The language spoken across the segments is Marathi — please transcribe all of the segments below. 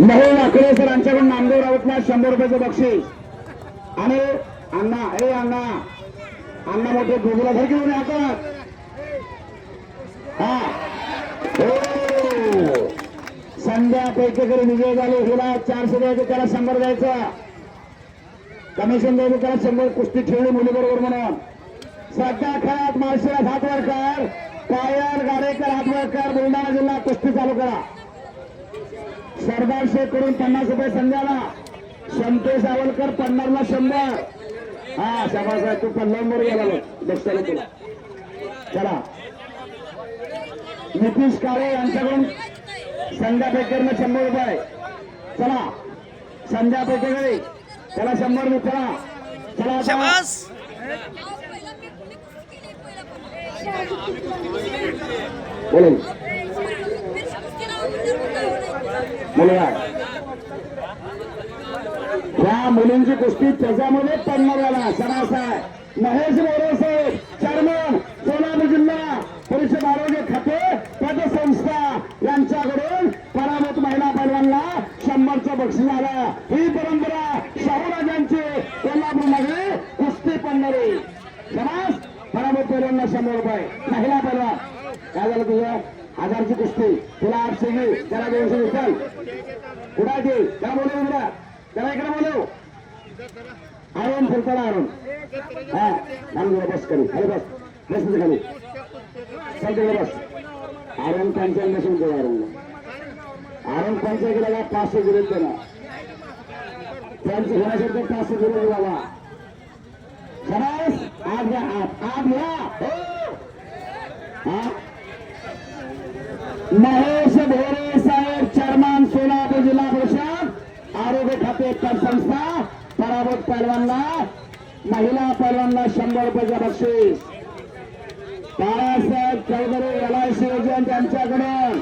लहू वाकडे सर यांच्याकडून नामदेव राऊतला शंभर रुपयाचं बक्षीस. आणि अण्णा हे अण्णा अण्णा मोठे गोगुला घर घेऊन या हातात हा. हो. संध्या पैकेकरी विजय झाले हिला चारशे द्यायचं त्याला शंभर द्यायचा. कमिशन द्यायचं त्याला शंभर. कुस्ती ठेवली मुलीबरोबर म्हणून. श्रद्धा खरात माळशिरात हातवरकर पायर गाडेकर हातवरकर बुलढाणा जिल्हा कुस्ती चालू करा. सरदार शेखकडून पन्नास रुपये संध्याला शंते सावलकर पन्नासला शंभर. हा आहे तू पन्नासवर गेला बघ लक्षात तुला. चला. नितीश काळे यांच्याकडून संध्या पेकरनं शंभर रुपये. चला. संध्या पेकेकडे त्याला शंभर रुपये चला. चला मुलगा. या मुलींची कुस्ती त्याच्यामध्ये पडणार झाला समास महेश मोरे साहेब चेअरमन सोलापूर जिल्हा परिषद आरोग्य खाते पतसंस्था यांच्याकडून पराभूत महिला पैलवानला शंभरचं बक्षीस आलं. ही परंपरा शाहूराजांची कोल्हापूरमध्ये कुस्ती पडणारी समास पराभूत पैलवानला शंभर रुपये महिला पैलवान काय झालं तुझं हजारची तुला आठशे घे त्याला दोनशे उचल कुठं घे त्याला बोलव इकडं त्याला इकडे बोलव आरून फिरताना आरून हा थांब जरा बस करू खाली बस बस तिथे खाली चल तिकडे बस आरून पंचायत बसून पाचशे दिले त्याला पाचशे दिले बाबा आज घ्या आत हो हा महेश भोरे साहेब चेअरमन सोलापूर जिल्हा परिषद आरोग्य खाते संस्था पराभूत पैलवानला महिला पैलवानला शंभर रुपयाचं बक्षीस. Balasaheb Chaudhari L I C agent यांच्याकडून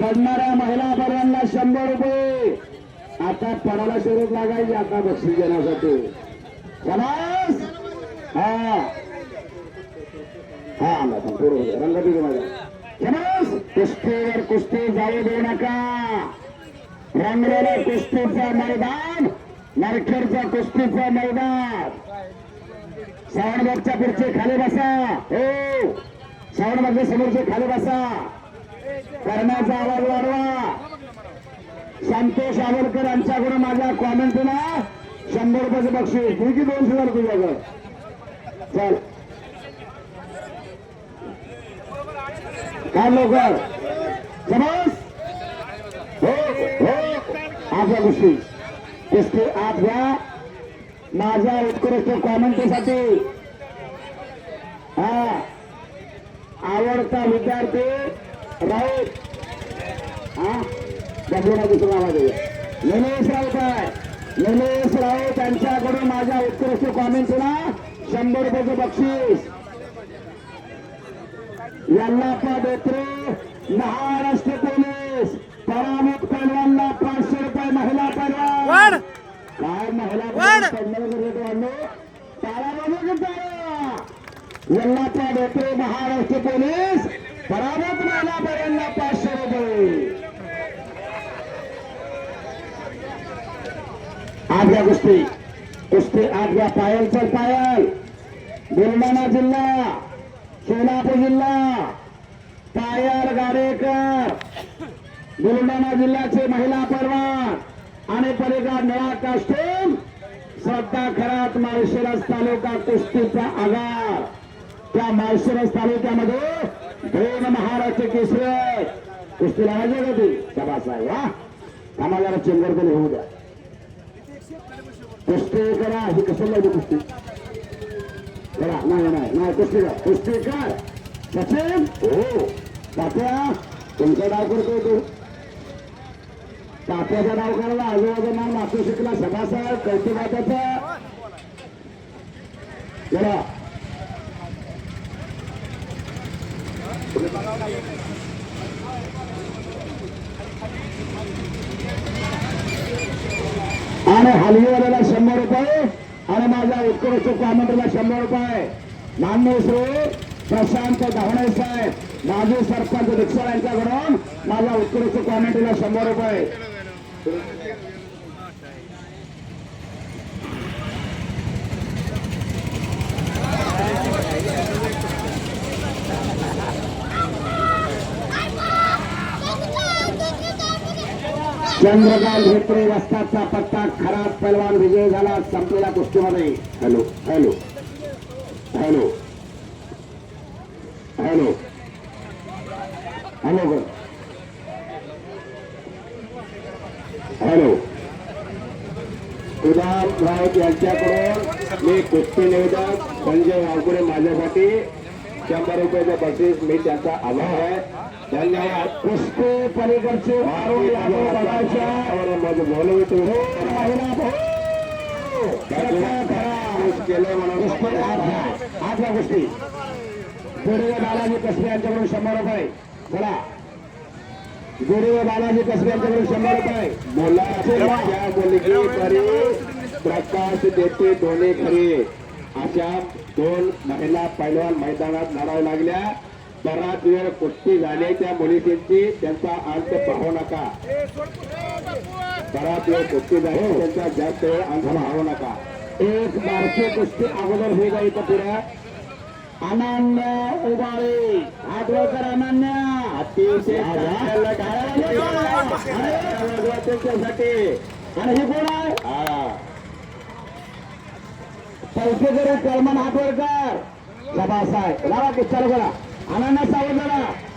पडणाऱ्या महिला पैलवानला शंभर रुपये. आता पडायला शरीर लागायची आता बक्षीस देण्यासाठी खलास हा. हा आला आता बरोबर माझ्या कुस्तीवर कुस्ती जाऊ देऊ नका. रंगलेलं कुस्तीचं मैदान नरखेडचं कुस्तीचं मैदान. सावणबागच्या पुढचे खाली बसा. हो. सावणबागच्या समोरचे खाली बसा. करण्याचा आवाज वाढवा. संतोष आवडकर यांच्याकडून माझ्या कॉमेंटला शंभर रुपयाचं बक्षीस. तू की दोनशे झालं तुझ्याकडे चल. काय लवकर समज हो हो आपल्या गोष्टी कुस्ती आत घ्या माझ्या उत्कृष्ट कॉमेंटसाठी हा आवडता विद्यार्थी राऊत. हा? बघून दुसरं आवाज येईल. निलेश राऊत आहे. निलेश राऊत यांच्याकडून माझ्या उत्कृष्ट कॉमेंटला शंभर रुपयाचं बक्षीस. यल्लाप्पा डोत्रे महाराष्ट्र पोलीस परामुख पैलवानला पाचशे रुपये महिला पैलवान काय महिला यल्लाप्पा डोत्रे महाराष्ट्र पोलीस परामुख महिला पैलवानला पाचशे रुपये. आग्या कुस्ती. कुस्ती आग्या पायल चल पायल. बुलढाणा जिल्हा. सोलापूर जिल्हा पायल गाडेकर. बुलढाणा जिल्ह्याचे महिला परवान आणि परिकार निळा कास्टूम श्रद्धा खरात माळशिरस तालुका कुस्तीचा आगार. त्या माळशिरस तालुक्यामध्ये दोन महाराष्ट्र केसरी कुस्तीला कुस्ती होती सभासाहेब आहे वा. आम्हाला चेंबर होऊ द्या. कुस्ती करा. ही कसं लागली कुस्ती? नाही नाही नाही कुस्ती करा कुस्ती कर. सचिन हो. तात्या तुमचा डाव करतोय तो. तात्याचा डाव करायला आजूबाजूला नातू शिकला सभासद कौतुकाचा चला आणि हलवीवाल्याला शंभर रुपये माझा माझ्या उत्कृष्ट शंभर रुपये. मान्य श्री प्रशांत धावणे साहेब माजी सरपंच रिक्षा यांच्याकडून माझ्या उत्कृष्ट कॉमेंटरीला शंभर रुपये. चंद्रकांत हेत्रे वस्तादचा पत्ता खराब पैलवान विजय झाला संपलेल्या गोष्टीमध्ये. Hello hello hello hello hello hello. उदाम Raut यांच्याकडून मी कुस्ती निवेदक संजय वाघुरे माझ्यासाठी शंभर रुपयाचं बक्षीस मी त्यांचा आभार आहे. धन्यवाद. केलं. म्हणून आठला गोष्टी. गुरुवे बालाजी कसबे यांच्याकडून शंभर रुपये. चला गुरुवे बालाजी कसबे यांच्याकडून शंभर रुपये. बोला. मुलगी खरी प्रकाश देते दोन्ही खरी अशा दोन महिला पैलवान मैदानात लढावं लागल्या. बराच वेळ कुस्ती झाली. त्या मुलीची त्यांचा अंत पाहू नका. बराच वेळ कुस्ती झाली. त्यांचा जास्त वेळ अंत पाहू नका. एक बारशे कुस्ती अगोदर होईल इथं पुढे अनन्य उबाळे हातवकर अनन्य. अतिशय त्यांच्यासाठी. आणि हे कोण आहे. पैसेकरी कलमन हातवरकर सभासाहेब लावा की चालू करा अनन्य सावंत